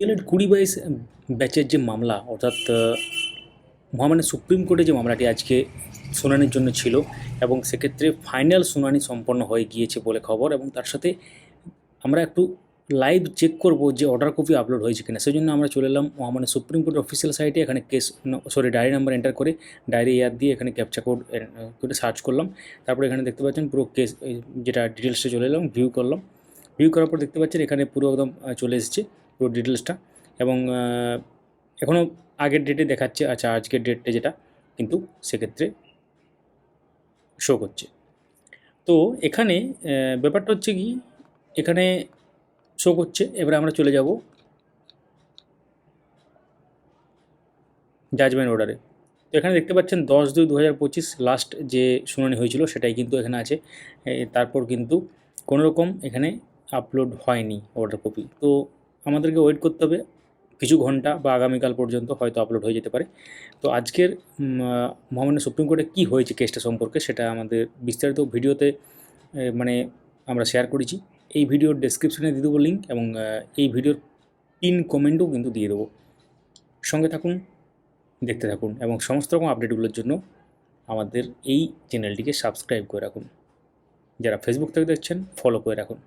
D.El.Ed কুড়ি বাইশ ব্যাচের যে মামলা, অর্থাৎ মহামান্য সুপ্রিম কোর্টে যে মামলাটি আজকে শুনানির জন্য ছিল এবং সেক্ষেত্রে ফাইনাল শুনানি সম্পন্ন হয়ে গিয়েছে বলে খবর এবং তার সাথে আমরা একটু লাইভ চেক করব যে অর্ডার কপি আপলোড হয়েছে কিনা। সেই জন্য আমরা চলে এলাম মহামান্য সুপ্রিম কোর্টের অফিসিয়াল সাইটে, এখানে case sorry diary number enter করে ডায়েরি ইয়ার দিয়ে এখানে ক্যাপচা কোড করে সার্চ করলাম। তারপরে এখানে দেখতে পাচ্ছেন পুরো কেস যেটা ডিটেলসটা চলে এলাম ভিউ করলাম। ভিউ করার পর দেখতে পাচ্ছেন এখানে পুরো একদম চলে এসেছে। পুরো ডিটেলসটা এবং এখনও আগের ডেটে দেখাচ্ছে আচ্ছা আজকের ডেটটা যেটা কিন্তু সেক্ষেত্রে শো করছে। তো এখানে ব্যাপারটা হচ্ছে কি, এখানে শো করছে, এবারে আমরা চলে যাব জাজমেন্ট অর্ডারে তো এখানে দেখতে পাচ্ছেন দশ দুই দু লাস্ট যে শুনানি হয়েছিল, সেটাই কিন্তু এখানে আছে। তারপর কিন্তু কোনো রকম এখানে আপলোড হয়নি অর্ডার কপি তো আমাদেরকে ওয়েট করতে হবে। কিছু ঘণ্টা বা আগামীকাল পর্যন্ত হয়তো আপলোড হয়ে যেতে পারে। তো আজকের মহামান্য সুপ্রিম কোর্টে কী হয়েছে কেসটা সম্পর্কে সেটা আমাদের বিস্তারিত ভিডিওতে মানে আমরা শেয়ার করেছি। এই ভিডিওর ডেসক্রিপশনে দিয়ে দেবো লিঙ্ক এবং এই ভিডিওর পিন কমেন্টও কিন্তু দিয়ে দেবো। সঙ্গে থাকুন, দেখতে থাকুন এবং সমস্ত রকম আপডেটগুলোর জন্য আমাদের এই চ্যানেলটিকে সাবস্ক্রাইব করে রাখুন। যারা ফেসবুক থেকে দেখছেন ফলো করে রাখুন।